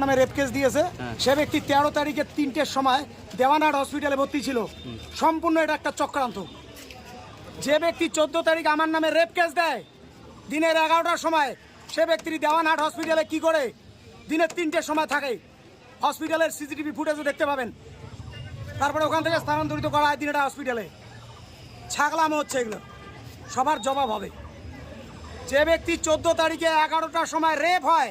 নামে rape case দিয়েছে। সে ব্যক্তি তেরো তারিখে তিনটের সময় দেওয়ানহাট হসপিটালে ভর্তি ছিল। সম্পূর্ণ এটা একটা চক্রান্ত। যে ব্যক্তি চোদ্দ তারিখ আমার নামে রেপ কেস দেয় দিনের এগারোটার সময় সে ব্যক্তি দেওয়ানহাট হসপিটালে কি করে? দিনের তিনটের সময় থাকে। হসপিটালের সিসিটিভি ফুটেজও দেখতে পাবেন। তারপরে ওখান থেকে স্থানান্তরিত করা হয় দিনেটা হসপিটালে ছাগলাম হচ্ছে এগুলো। সবার জবাব হবে। যে ব্যক্তি চোদ্দ তারিখে এগারোটার সময় রেপ হয়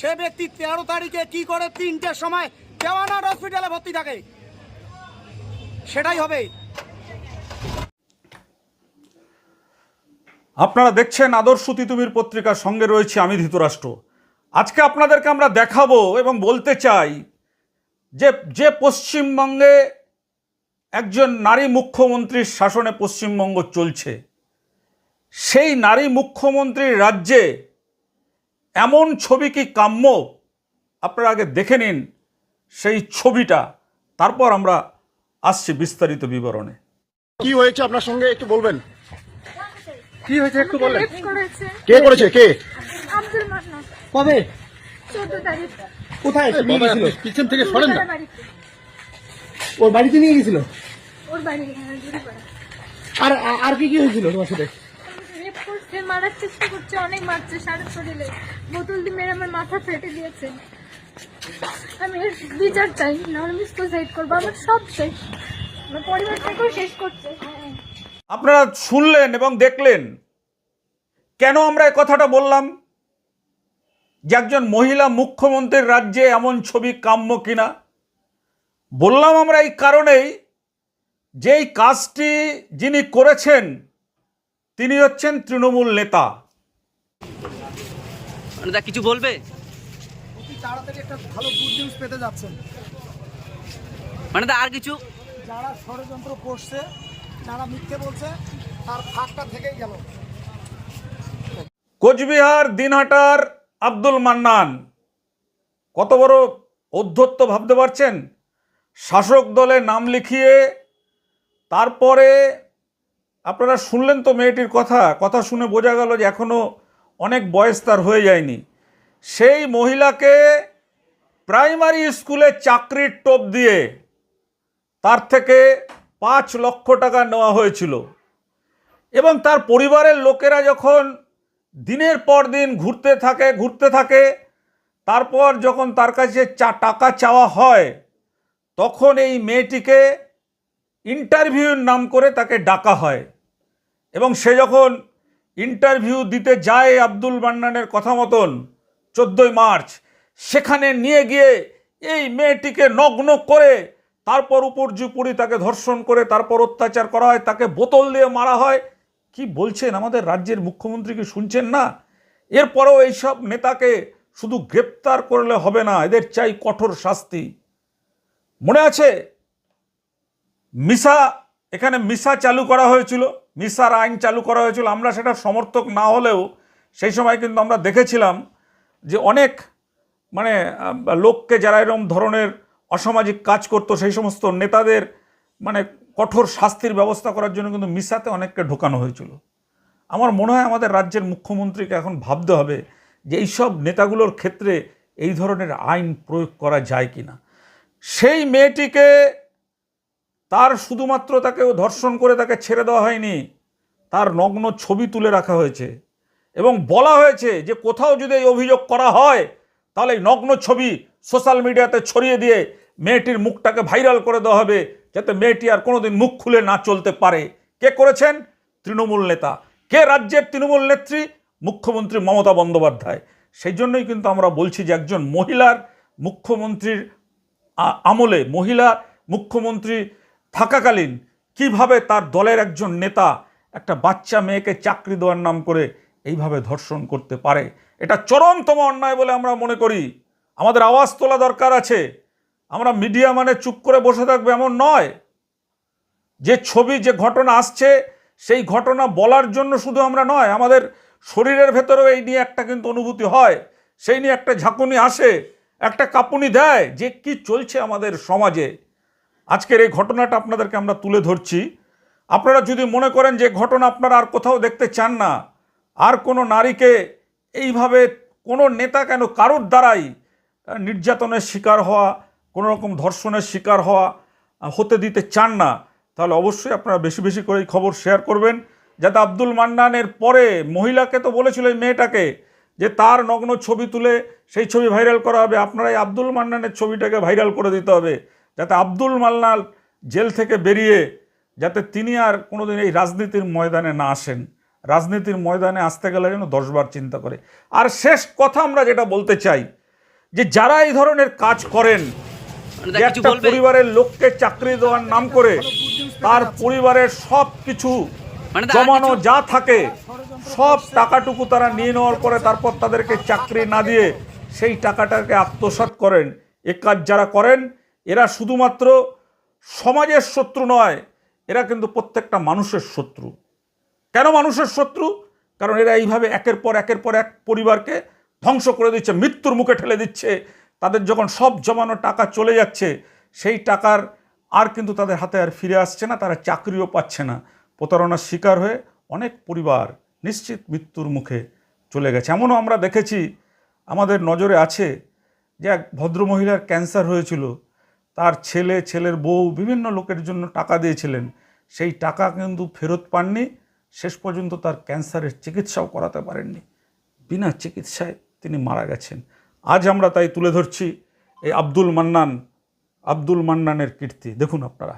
সে ব্যক্তি তেরো তারিখে কি করে তিনটের সময় দেওয়ানার হসপিটালে ভর্তি থাকে? সেটাই হবে। আপনারা দেখছেন আদর্শ তিতুমির পত্রিকার সঙ্গে রয়েছে আমি ধৃতরাষ্ট্র। আজকে আপনাদেরকে আমরা দেখাবো এবং বলতে চাই যে যে পশ্চিমবঙ্গে একজন নারী মুখ্যমন্ত্রীর শাসনে পশ্চিমবঙ্গ চলছে, সেই নারী মুখ্যমন্ত্রীর রাজ্যে এমন ছবি কি কাম্য? আপনারা আগে দেখে নিন সেই ছবিটা। তারপর আমরা আসছি বিস্তারিত বিবরণে। কি হয়েছে আপনার সঙ্গে একটু বলবেন? কি হয়েছে একটু বললেন কে করেছে? কে কবে? কোথায়? পিছন থেকে সরেন না। ওর বাড়িতে। নিয়ে গেছিল। আর আর কি কি হয়েছিল তোমার সাথে? রেপ মারার চেষ্টা করছে, অনেক মারছে সারা শরীরে বোতল দিয়ে মেরে আমার মাথা ফেটে দিয়েছে আমি এর বিচার চাই নাহলে আমি সুসাইড করব। আমার সব শেষ। আমার পরিবারটাকেও শেষ করছে। আপনারা শুনলেন এবং দেখলেন কেন আমরা কথাটা বললাম? যে একজন মহিলা মুখ্যমন্ত্রীর রাজ্যে এমন ছবি কাম্য কিনা? বললাম আমরা এই কারণেই যেই কাজটি যিনি করেছেন তিনি হচ্ছেন তৃণমূল নেতা। মানে দা কিছু বলবে? তাড়াতাড়ি একটা ভালো গুড নিউজ পেতে যাচ্ছেন। মানে দা আর কিছু? যারা ষড়যন্ত্র করছে যারা মিথ্যে বলছে তার ফাঁকটা থেকেই গেল। কোচবিহার দিনহাটার আব্দুল মান্নান কত বড় অধ্যত্ত ভাবতে পারছেন? শাসক দলে নাম লিখিয়ে তারপরে আপনারা শুনলেন তো মেয়েটির কথা কথা শুনে বোঝা গেল যে এখনও অনেক বয়স তার হয়ে যায়নি। সেই মহিলাকে প্রাইমারি স্কুলে চাকরির টোপ দিয়ে তার থেকে পাঁচ লক্ষ টাকা নেওয়া হয়েছিল। এবং তার পরিবারের লোকেরা যখন দিনের পর দিন ঘুরতে থাকে ঘুরতে থাকে, তারপর যখন তার কাছে চা, টাকা চাওয়া হয়, তখন এই মেয়েটিকে ইন্টারভিউর নাম করে তাকে ডাকা হয়। এবং সে যখন ইন্টারভিউ দিতে যায় আব্দুল মান্নানের কথা মতন, চোদ্দোই মার্চ, সেখানে নিয়ে গিয়ে এই মেয়েটিকে নগ্ন করে তারপর উপর্যুপুরি তাকে ধর্ষণ করে, তারপর অত্যাচার করা হয়, তাকে বোতল দিয়ে মারা হয়। কি বলছেন আমাদের রাজ্যের মুখ্যমন্ত্রী কি শুনছেন না? এরপরেও এইসব নেতাকে শুধু গ্রেপ্তার করলে হবে না, এদের চাই কঠোর শাস্তি। মনে আছে? মিসা এখানে মিসা চালু করা হয়েছিল মিসার আইন চালু করা হয়েছিল। আমরা সেটা সমর্থক না হলেও সেই সময় কিন্তু আমরা দেখেছিলাম যে অনেক মানে লোককে যারা এরকম ধরনের অসামাজিক কাজ করতো, সেই সমস্ত নেতাদের মানে কঠোর শাস্তির ব্যবস্থা করার জন্য কিন্তু মিসাতে অনেককে ঢোকানো হয়েছিল। আমার মনে হয় আমাদের রাজ্যের মুখ্যমন্ত্রীকে এখন ভাবতে হবে যে এইসব নেতাগুলোর ক্ষেত্রে এই ধরনের আইন প্রয়োগ করা যায় কি না সেই মেয়েটিকে তার শুধুমাত্র তাকে ধর্ষণ করে তাকে ছেড়ে দেওয়া হয়নি, তার নগ্ন ছবি তুলে রাখা হয়েছে। এবং বলা হয়েছে যে কোথাও যদি এই অভিযোগ করা হয়, তাহলে এই নগ্ন ছবি সোশ্যাল মিডিয়াতে ছড়িয়ে দিয়ে মেয়েটির মুখটাকে ভাইরাল করে দেওয়া হবে, যাতে মেয়েটি আর কোনোদিন মুখ খুলে না চলতে পারে। কে করেছেন? তৃণমূল নেতা। কে রাজ্যের তৃণমূল নেত্রী? মুখ্যমন্ত্রী মমতা বন্দ্যোপাধ্যায়। সেই জন্যই কিন্তু আমরা বলছি যে একজন মহিলার মুখ্যমন্ত্রীর আমলে মহিলা মুখ্যমন্ত্রী থাকাকালীন কীভাবে তার দলের একজন নেতা একটা বাচ্চা মেয়েকে চাকরি দেওয়ার নাম করে এইভাবে ধর্ষণ করতে পারে? এটা চরমতম অন্যায় বলে আমরা মনে করি। আমাদের আওয়াজ তোলা দরকার আছে। আমরা মিডিয়া মানে চুপ করে বসে থাকবে এমন নয়। যে ছবি, যে ঘটনা আসছে, সেই ঘটনা বলার জন্য শুধু আমরা নয়, আমাদের শরীরের ভেতরেও এই নিয়ে একটা কিন্তু অনুভূতি হয়। সেই নিয়ে একটা ঝাঁকুনি আসে, একটা কাঁপুনি দেয় যে কি চলছে আমাদের সমাজে। আজকের এই ঘটনাটা আপনাদেরকে আমরা তুলে ধরছি। আপনারা যদি মনে করেন যে ঘটনা আপনারা আর কোথাও দেখতে চান না, আর কোনো নারীকে এইভাবে কোনো নেতা কেন কারোর দ্বারাই নির্যাতনের শিকার হওয়া, কোনো রকম ধর্ষণের শিকার হওয়া হতে দিতে চান না, তাহলে অবশ্যই আপনারা বেশি বেশি করে এই খবর শেয়ার করবেন। যাতে আব্দুল মান্নানের পরে মহিলাকে তো বলেছিল এই মেয়েটাকে, যে তার নগ্ন ছবি তুলে সেই ছবি ভাইরাল করা হবে আপনারা এই আব্দুল মান্নানের ছবিটাকে ভাইরাল করে দিতে হবে। যাতে আব্দুল মান্নান জেল থেকে বেরিয়ে যাতে তিনি আর কোনোদিন এই রাজনীতির ময়দানে না আসেন। রাজনীতির ময়দানে আসতে গেলে যেন দশবার চিন্তা করে। আর শেষ কথা আমরা যেটা বলতে চাই যে যারা এই ধরনের কাজ করেন একটা পরিবারের লোককে চাকরি দেওয়ার নাম করে তার পরিবারের সব কিছু মানে জমানো যা থাকে সব টাকাটুকু তারা নিয়ে নেওয়ার পরে তারপর তাদেরকে চাকরি না দিয়ে সেই টাকাটাকে আত্মসাৎ করেন। এ কাজ যারা করেন এরা শুধুমাত্র সমাজের শত্রু নয়, এরা কিন্তু প্রত্যেকটা মানুষের শত্রু। কেন মানুষের শত্রু? কারণ এরা এইভাবে একের পর একের পর এক পরিবারকে ধ্বংস করে দিচ্ছে, মৃত্যুর মুখে ঠেলে দিচ্ছে। তাদের যখন সব জমানো টাকা চলে যাচ্ছে, সেই টাকার আর কিন্তু তাদের হাতে আর ফিরে আসছে না, তারা চাকরিও পাচ্ছে না। প্রতারণার শিকার হয়ে অনেক পরিবার নিশ্চিত মৃত্যুর মুখে চলে গেছে। এমনও আমরা দেখেছি, আমাদের নজরে আছে যে এক ভদ্রমহিলার ক্যান্সার হয়েছিল। তার ছেলে, ছেলের বউ বিভিন্ন লোকের জন্য টাকা দিয়েছিলেন। সেই টাকা কিন্তু ফেরত পাননি। শেষ পর্যন্ত তার ক্যান্সারের চিকিৎসাও করাতে পারেননি। বিনা চিকিৎসায় তিনি মারা গেছেন। আজ আমরা তাই তুলে ধরছি এই আব্দুল মান্নান, আব্দুল মান্নানের কীর্তি। দেখুন আপনারা।